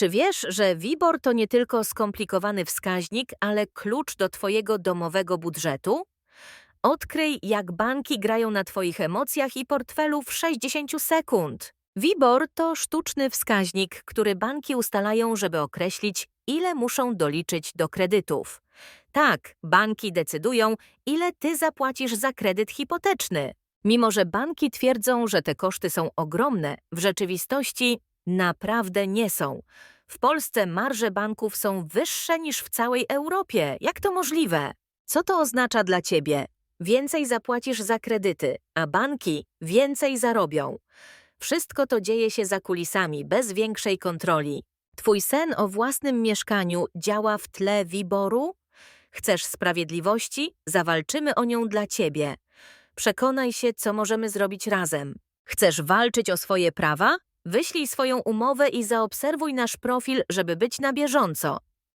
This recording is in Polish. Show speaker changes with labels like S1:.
S1: Czy wiesz, że WIBOR to nie tylko skomplikowany wskaźnik, ale klucz do Twojego domowego budżetu? Odkryj, jak banki grają na Twoich emocjach i portfelu w 60 sekund. WIBOR to sztuczny wskaźnik, który banki ustalają, żeby określić, ile muszą doliczyć do kredytów. Tak, banki decydują, ile ty zapłacisz za kredyt hipoteczny. Mimo, że banki twierdzą, że te koszty są ogromne, w rzeczywistości naprawdę nie są. W Polsce marże banków są wyższe niż w całej Europie. Jak to możliwe? Co to oznacza dla ciebie? Więcej zapłacisz za kredyty, a banki więcej zarobią. Wszystko to dzieje się za kulisami, bez większej kontroli. Twój sen o własnym mieszkaniu działa w tle wiboru? Chcesz sprawiedliwości? Zawalczymy o nią dla ciebie. Przekonaj się, co możemy zrobić razem. Chcesz walczyć o swoje prawa? Wyślij swoją umowę i zaobserwuj nasz profil, żeby być na bieżąco.